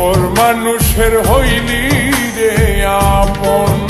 পর মানুষের হইলি রে আপন।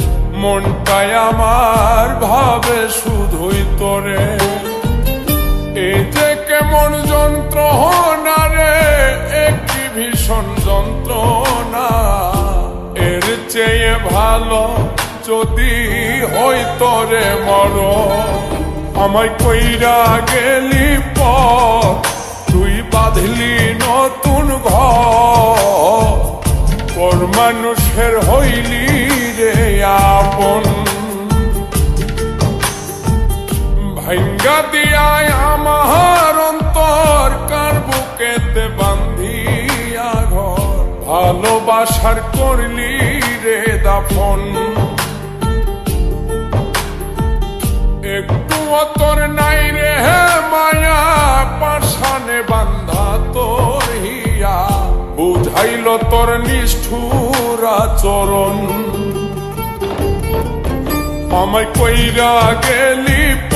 মনটাই আমার ভাবে শুধুই তোরে। এই যে কেমন যন্ত্রণা রে, একটি ভীষণ যন্ত্রণা। এর চেয়ে ভালো যদি হই তোরে মর আমায় কইরা গেলি পর কার বুকেতে বান্ধিয়া ভালোবাসার করলি রে দাফন। একটু অতর নাই রে মায়া পাশানে বান্ধা তোর হিয়া। বুঝাইল তোর নিষ্ঠুর আচরণ। আমায় কইরা গেলি প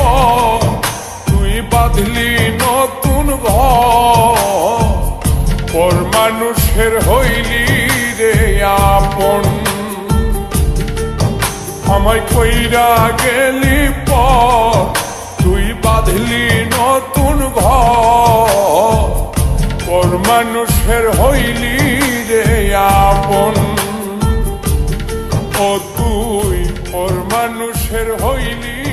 আমায় কইরা গেলি পর তুই বাঁধলি নতুন ঘর। মানুষের হইলি রে আপন। ও তুই ওর মানুষের হইলি